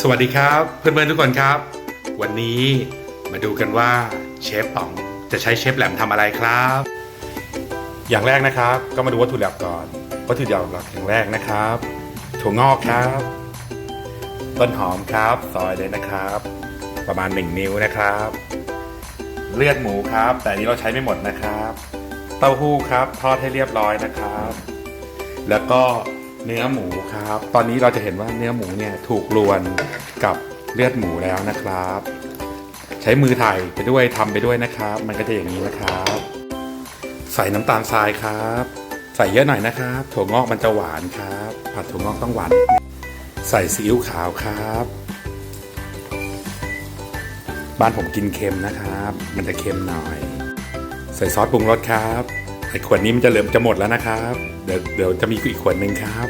สวัสดีครับ เพื่อนๆทุกคนครับ วันนี้มาดูกันว่าเชฟป๋องจะใช้เชฟแหลมทำอะไรครับ อย่างแรกนะครับ ก็มาดูวัตถุดิบก่อน วัตถุดิบหลักอย่างแรกนะครับ ถั่วงอกครับ ต้นหอมครับซอยเลยนะครับ ประมาณ 1 นิ้วนะครับ เลือดหมูครับ แต่นี้เราใช้ไม่หมดนะครับ เต้าหู้ครับ ทอดให้เรียบร้อยนะครับ แล้วก็ เนื้อหมูครับ ตอนนี้เราจะเห็นว่าเนื้อหมูเนี่ยถูกรวนกับเลือดหมูแล้วนะครับ ใช้มือถ่ายไปด้วยทำไปด้วยนะครับ มันก็จะอย่างนี้นะครับ ใส่น้ำตาลทรายครับ ใส่เยอะหน่อยนะครับถั่วงอกมันจะหวานครับ ผัดถั่วงอกต้องหวานใส่ซีอิ๊วขาวครับ บ้านผมกินเค็มนะครับ มันจะเค็มหน่อย ใส่ซอสปรุงรสครับไอ้ขวดนี้มันจะเหลือมจะหมดแล้วนะครับ เดี๋ยวเดี๋ยวจะมีอีกขวดหนึ่งครับ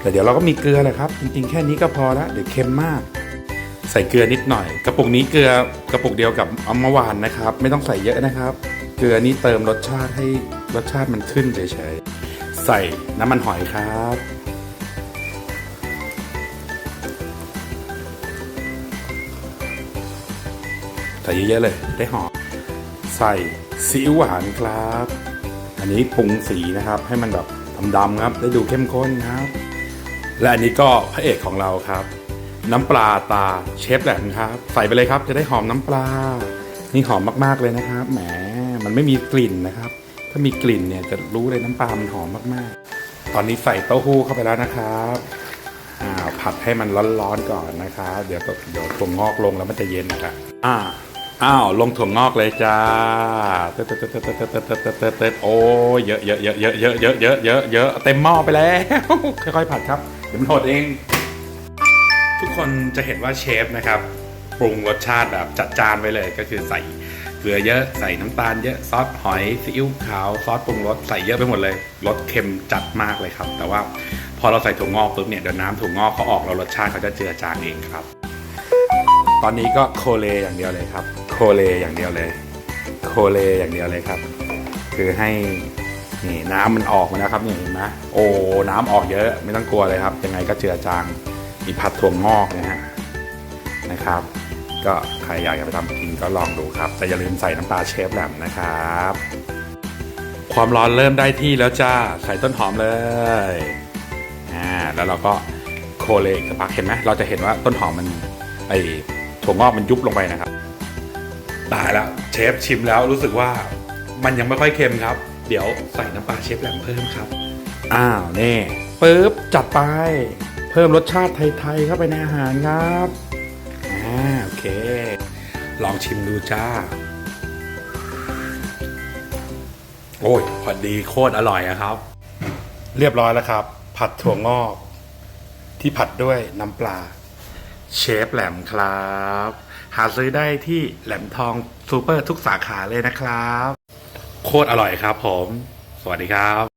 แต่เดี๋ยวเราก็มีเกลือแหละครับ จริงๆ แค่นี้ก็พอละเดี๋ยวเค็มมาก ใส่เกลือนิดหน่อย กระปุกนี้เกลือกระปุกเดียวกับเอามาวานนะครับ ไม่ต้องใส่เยอะนะครับ เกลือนี้เติมรสชาติให้รสชาติมันขึ้นเฉยๆใส่น้ำมันหอยครับใส่เยอะๆเลยได้หอมใส่ซีอิ๊วหวานครับ อันนี้ปรุงสีนะครับ ให้มันแบบดำๆครับ ได้ดูเข้มข้นครับ และอันนี้ก็พระเอกของเราครับ น้ำปลาตาเชฟแหลมครับ ใส่ไปเลยครับจะได้หอมน้ำปลา นี่หอมมากๆเลยนะครับแหมมันไม่มีกลิ่นนะครับ ถ้ามีกลิ่นเนี่ยจะรู้เลยน้ำปลามันหอมมากๆ ตอนนี้ใส่เต้าหู้เข้าไปแล้วนะครับอ่าผัดให้มันร้อนๆก่อนนะครับเดี๋ยวเดี๋ยวถั่วงอกลงแล้วมันจะเย็นนะครับอ่าอ้าวลงถั่วงอกเลยจ้าเติร์ดเติร์ดเติร์ดเติร์ดเติร์ดเติร์ดเติร์ดเติร์ดเติร์ดโอ้เยอะเยอะเยอะเยอะเยอะเยอะเยอะเยอะเต็มหม้อไปแล้วค่อยๆผัดครับ เดี๋ยวมันหดเอง ทุกคนจะเห็นว่าเชฟนะครับปรุงรสชาติแบบจัดจานไว้เลยก็คือใส่เกลือเยอะใส่น้ำตาลเยอะซอสหอยซีอิ๊วขาวซอสปรุงรสใส่เยอะไปหมดเลยรสเค็มจัดมากเลยครับ แต่ว่าพอเราใส่ถั่วงอกปุ๊บเนี่ยเดี๋ยวน้ำถั่วงอกเขาออกแล้วรสชาติเขาจะเจือจางเองครับ ตอนนี้ก็โคเลอย่างเดียวเลยครับ โคเลอย่างเดียวเลย โคเลอย่างเดียวเลยครับ คือให้ นี่น้ำมันออกมาแล้วครับนี่เห็นไหมโอ้น้ำออกเยอะไม่ต้องกลัวเลยครับ ยังไงก็เจือจางมีผัดถั่วงอกนะฮะนะครับ ก็ใครอยากจะไปทำกินก็ลองดูครับ แต่อย่าลืมใส่น้ำปลาเชฟแหลมนะครับ ความร้อนเริ่มได้ที่แล้วจ้าใส่ต้นหอมเลยอ่าแล้วเราก็โคเลกสักพักเห็นไหมเราจะเห็นว่าต้นหอมมันไอถั่วงอกมันยุบลงไปนะครับตายแล้วเชฟชิมแล้วรู้สึกว่ามันยังไม่ค่อยเค็มครับ เดี๋ยวใส่น้ำปลาเชฟแหลมเพิ่มครับ อ้าวนี่ปึ๊บจัดไป เพิ่มรสชาติไทยๆเข้าไปในอาหารครับอ่าโอเค ลองชิมดูจ้า โอ้ยพอดีโคตรอร่อยอะครับ เรียบร้อยแล้วครับ ผัดถั่วงอก ที่ผัดด้วยน้ำปลา เชฟแหลมครับ หาซื้อได้ที่แหลมทองซูเปอร์ทุกสาขาเลยนะครับ โคตรอร่อยครับผม สวัสดีครับ